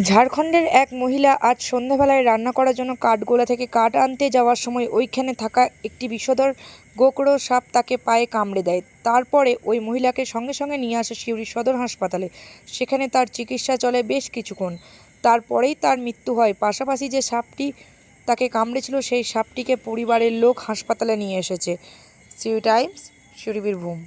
ঝাড়খণ্ডের এক মহিলা আজ সন্ধ্যাবেলায় রান্না করার জন্য কাঠগোলা থেকে কাঠ আনতে যাওয়ার সময় ওইখানে থাকা একটি বিষধর গোকড়ো সাপ তাকে পায়ে কামড়ে দেয়। তারপরে ওই মহিলাকে সঙ্গে সঙ্গে নিয়ে আসে সিউড়ি সদর হাসপাতালে। সেখানে তার চিকিৎসা চলে বেশ কিছুক্ষণ। তারপরেই তার মৃত্যু হয়। পাশাপাশি যে সাপটি তাকে কামড়েছিল, সেই সাপটিকে পরিবারের লোক হাসপাতালে নিয়ে এসেছে। সিউ টাইমস, সিউড়ি বীরভূম।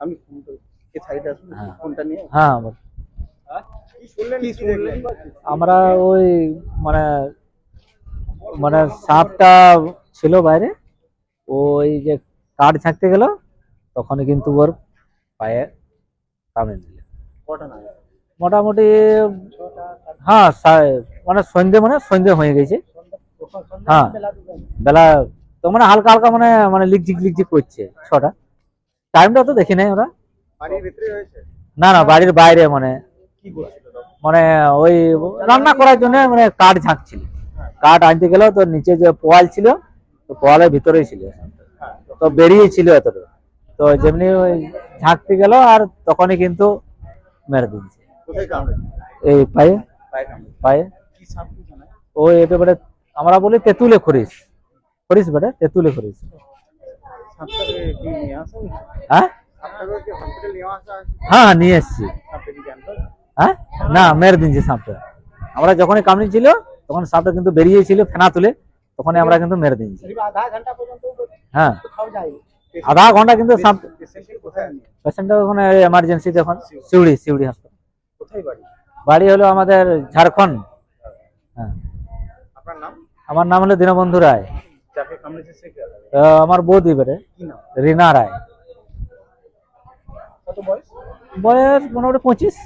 আমি সাইডে আসুন হ্যাঁ। ফোনটা নিয়ে? হ্যাঁ বল। কি শুনলেন কি শুনলেন আমরা ওই মানে মানে সাপটা ছিল বাইরে ওই যে কাঠ ছাঁকতে গেল তখন কিন্তু ওর পায়ে কামড়ে দিল। মোটামুটি হ্যাঁ সা- মানে সন্ধে মানে সন্ধে হয়ে গেছে। হ্যাঁ বেলা তো মানে হালকা হালকা মানে মানে লিকঝিক লিকঝিক করছে ছটা। টাইমটা তো দেখি নাই ওরা। বাড়ির ভিতরে হয়েছে? না না বাড়ির বাইরে মানে। কি করছিল? মানে ওই রান্না করার জন্য মানে কাঠ ঝাঁকছিল। কাঠ আনতে গেল তো নিচে যে পোয়াল ছিল তো পোয়ালের ভিতরেই ছিল। তো বেরিয়েছিল এতটা তো যেমনি ওই ঝাঁকতে গেল আর তখনই কিন্তু মেরে দিয়েছে। এই পায়ে পায়ে ও ওই এবারে আমরা বলি তেঁতুলে খরিস খরিস বেটা তেঁতুলে খরিস হ্যাঁ? হ্যাঁ নিয়ে এসছি। হ্যাঁ? না মেরে দিয়েছে সাপটা। আমরা যখনই কামড়ি ছিল তখন সাপটা কিন্তু বেরিয়েছিল ফেনা তুলে তখনই আমরা কিন্তু মেরে পর্যন্ত হ্যাঁ। আধা ঘণ্টা কিন্তু পেশেন্টটা ওখানে এমার্জেন্সি যখন সিউড়ি সিউড়ি হাসপাতাল বাড়ি? হলো আমাদের ঝাড়খণ্ড। হ্যাঁ। নাম? আমার নাম হলো দীনবন্ধু রায়। আমার বৌদি বেড়ে রিনা রায়। বয়স মোটামুটি পঁচিশ।